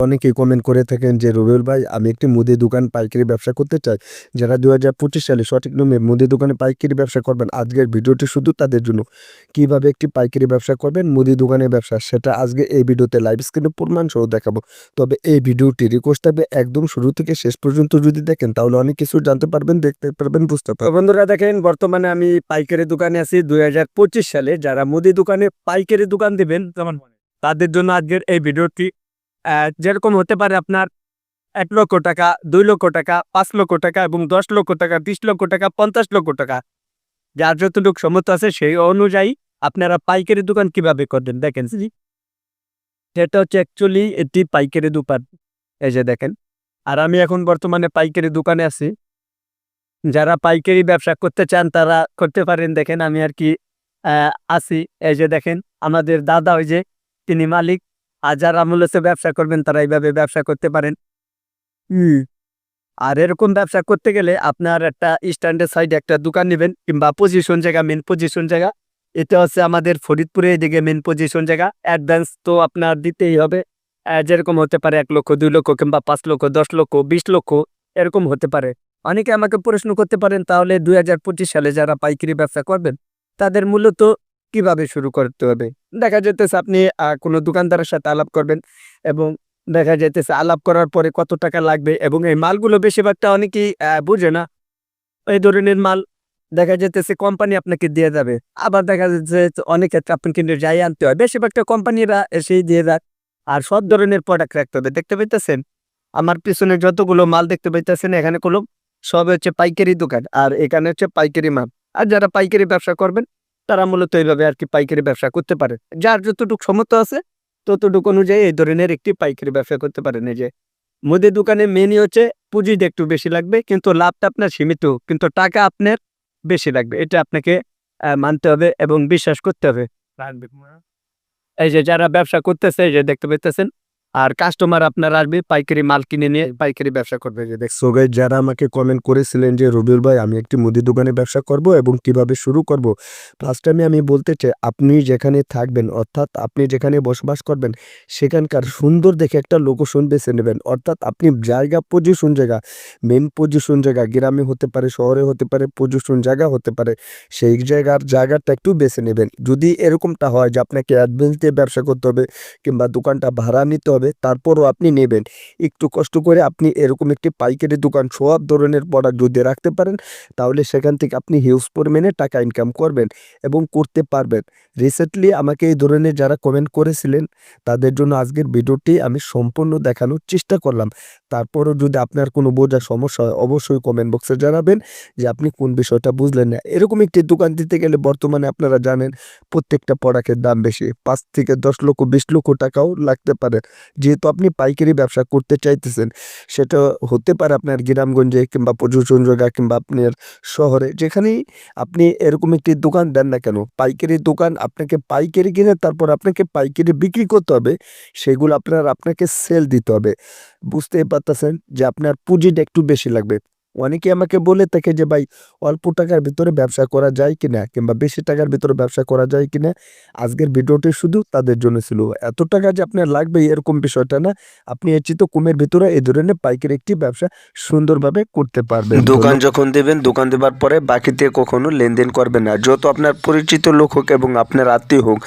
অনেকেই কমেন্ট করে থাকেন যে, রবিউল ভাই, আমি একটি মুদি দোকান পাইকারি ব্যবসা করতে চাই। যারা দু হাজার পঁচিশ সালে সঠিক নিয়মে মুদি দোকানে পাইকারি ব্যবসা করবেন, আজকের ভিডিওটি শুধু তাদের জন্য। কীভাবে একটি পাইকারি ব্যবসা করবেন, মুদি দোকানের ব্যবসা, সেটা আজকে এই ভিডিওতে লাইভ স্ক্রিনে প্রমাণ সহ দেখাবো। তবে এই ভিডিওটি রিকোয়েস্ট হবে একদম শুরু থেকে শেষ পর্যন্ত যদি দেখেন, তাহলে অনেক কিছু জানতে পারবেন, দেখতে পারবেন, বুঝতে পারবেন। বন্ধুরা, দেখেন, বর্তমানে আমি পাইকারি দোকানে আছি দুই হাজার পঁচিশ সালে। যারা মুদি দোকানে পাইকারি দোকান দিবেন, যেমন তাদের জন্য আজকের এই ভিডিওটি যেরকম হতে পারে আপনার এক লক্ষ টাকা, দুই লক্ষ টাকা, পাঁচ লক্ষ টাকা এবং দশ লক্ষ টাকা বিশ লক্ষ টাকা, পঞ্চাশ লক্ষ টাকা। যার যতটুকু সমর্থ আছে সেই অনুযায়ী আপনারা পাইকারি দোকান কীভাবে করবেন দেখেন সেটা হচ্ছে অ্যাকচুয়ালি এটি পাইকারি দোকান। এই যে দেখেন, আর আমি এখন বর্তমানে পাইকারি দোকানে আছি। যারা পাইকারি ব্যবসা করতে চান তারা করতে পারেন। দেখেন আমি আর কি আছি। এই যে দেখেন, আমাদের দাদা ওই যে, তিনি মালিক। আর যারা মূলত ব্যবসা করবেন, তারা এইভাবে ব্যবসা করতে পারেন। আর এরকম ব্যবসা করতে গেলে আপনার একটা স্ট্যান্ডের সাইডে একটা দোকান নেবেন কিংবা পজিশন জায়গা মেন পজিশন জায়গা। এটা হচ্ছে আমাদের ফরিদপুরে এদিকে মেন পজিশন জায়গা। অ্যাডভান্স তো আপনার দিতেই হবে। যেরকম হতে পারে এক লক্ষ, দুই লক্ষ কিংবা পাঁচ লক্ষ, দশ লক্ষ, বিশ লক্ষ, এরকম হতে পারে। অনেকে আমাকে প্রশ্ন করতে পারেন, তাহলে দুই হাজার পঁচিশ সালে যারা পাইকারি ব্যবসা করবেন, তাদের মূলত কীভাবে শুরু করতে হবে? দেখা যেতেছে আপনি কোনো দোকানদারের সাথে আলাপ করবেন এবং দেখা যাইতেছে আলাপ করার পরে কত টাকা লাগবে এবং এই মালগুলো বেশিরভাগটা অনেকেই বুঝে না। এই ধরনের মাল দেখা যেতেছে কোম্পানি আপনাকে দিয়ে যাবে। আবার দেখা যাচ্ছে অনেক ক্ষেত্রে আপনি কিন্তু যাই আনতে হয়। বেশিরভাগটা কোম্পানিরা এসেই দিয়ে দেয় আর সব ধরনের প্রোডাক্ট রাখতে হবে। দেখতে পাইতেছেন? আমার পিছনে যতগুলো মাল দেখতে পাইতেছেন, এখানে কোনো সব হচ্ছে পাইকারি দোকান। আর এখানে হচ্ছে পাইকারি মাল। আর যারা পাইকারি ব্যবসা করবেন তারা মূলত এইভাবে আর কি পাইকারি ব্যবসা করতে পারে। যার যতটুকু সমর্থ আছে ততটুকু অনুযায়ী এই ধরনের একটি পাইকারি ব্যবসা করতে পারেন এই যে মুদি দোকানে মেনই হচ্ছে পুঁজিটা একটু বেশি লাগবে কিন্তু লাভটা আপনার সীমিত কিন্তু টাকা আপনার বেশি লাগবে। এটা আপনাকে মানতে হবে এবং বিশ্বাস করতে হবে। এই যে যারা ব্যবসা করতেছে এই যে দেখতে পাইতেছেন আর কাস্টমার আপনার আসবে, পাইকারি মাল কিনে নিয়ে পাইকারি ব্যবসা করবে যে দেখছ। গাইজ যারা আমাকে কমেন্ট করেছিলেন যে রবিউল ভাই, আমি একটি মুদি দোকানে ব্যবসা করব এবং কীভাবে শুরু করব? ফার্স্ট টাইমে আমি বলতে চাই, আপনি যেখানে থাকবেন, অর্থাৎ আপনি যেখানে বসবাস করবেন, সেখানকার সুন্দর দেখে একটা লোকেশন বেছে নেবেন। অর্থাৎ আপনি জায়গা পজিশন জায়গা মেন পজিশন জায়গা, গ্রামে হতে পারে, শহরে হতে পারে পজিশন জায়গা হতে পারে, সেই জায়গার জায়গাটা একটু বেছে নেবেন। যদি এরকমটা হয় যে, আপনাকে অ্যাডভান্স দিয়ে ব্যবসা করতে হবে কিংবা দোকানটা ভাড়া নিতে হবে তারপরও আপনি নেবেন। একটু কষ্ট করে আপনি এরকম একটি পাইকারি দোকান সব ধরনের প্রোডাক্ট যদি রাখতে পারেন, তাহলে সেখান থেকে আপনি হিউজ পরিমাণে টাকা ইনকাম করবেন এবং করতে পারবেন। রিসেন্টলি আমাকে এই ধরনের যারা কমেন্ট করেছিলেন, তাদের জন্য আজকের ভিডিওটি আমি সম্পূর্ণ দেখানোর চেষ্টা করলাম। তারপরও যদি আপনার কোনো বোঝার সমস্যা হয়, অবশ্যই কমেন্ট বক্সে জানাবেন যে আপনি কোন বিষয়টা বুঝলেন না। এরকম একটি দোকান দিতে গেলে বর্তমানে আপনারা জানেন, প্রত্যেকটা প্রোডাক্টের দাম বেশি। পাঁচ থেকে দশ লক্ষ, বিশ লক্ষ টাকাও লাগতে পারে। যেহেতু আপনি পাইকারি ব্যবসা করতে চাইতেছেন, সেটা হতে পারে আপনার গ্রামগঞ্জে কিংবা পর্যটন জায়গা কিংবা আপনার শহরে, যেখানেই আপনি এরকম একটি দোকান দেন না কেন, পাইকারি দোকান আপনাকে পাইকারি কিনে তারপর আপনাকে পাইকারি বিক্রি করতে হবে, সেগুলো আপনার, আপনাকে সেল দিতে হবে। বুঝতেই পারতেছেন যে আপনার পুঁজিটা একটু বেশি লাগবে। অনেকে আমাকে বলে থাকে যে ভাই অল্প টাকার ভিতরে ব্যবসা করা যায় কিনা কিংবা বেশি টাকার ভিতরে ব্যবসা করা যায় কিনা আজকের ভিডিওটি শুধু তাদের জন্য ছিল। এত টাকা যে আপনার লাগবে এরকম বিষয়টা না। আপনি এর চিত কমের ভিতরে এই ধরনের পাইকারি একটি ব্যবসা সুন্দরভাবে করতে পারবেন। দোকান যখন দেবেন দোকান দেবার পরে বাকিতে কখনো লেনদেন করবেন না। যত আপনার পরিচিত লোক হোক এবং আপনার আত্মীয় হোক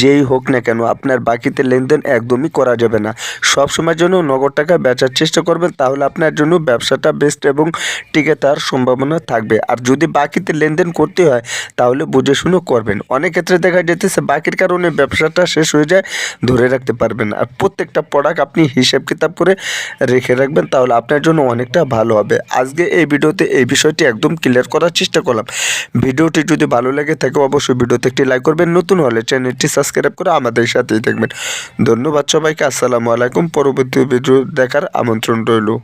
যেই হোক না কেন আপনার বাকিতে লেনদেন একদমই করা যাবে না। সব সময়ের জন্য নগদ টাকা বেচার চেষ্টা করবেন তাহলে আপনার জন্য ব্যবসাটা বেস্ট এবং টিকে তার সম্ভাবনা থাকবে। আর যদি বাকিতে লেনদেন করতে হয়, তাহলে বুঝে শুনে করবেন। অনেক ক্ষেত্রে দেখা যেতেছে বাকির কারণে ব্যবসাটা শেষ হয়ে যায়, ধরে রাখতে পারবেন। আর প্রত্যেকটা প্রোডাক্ট আপনি হিসাব কিতাব করে রেখে রাখবেন, তাহলে আপনার জন্য অনেকটা ভালো হবে। আজকে এই ভিডিওতে এই বিষয়টি একদম ক্লিয়ার করার চেষ্টা করলাম। ভিডিওটি যদি ভালো লাগে থাকে, অবশ্যই ভিডিওতে একটি লাইক করবেন। নতুন হলে চ্যানেলটি সাবস্ক্রাইব করে আমাদের সাথেই থাকবেন। ধন্যবাদ সবাইকে। আসসালামু আলাইকুম। পরবর্তী ভিডিও দেখার আমন্ত্রণ রইল।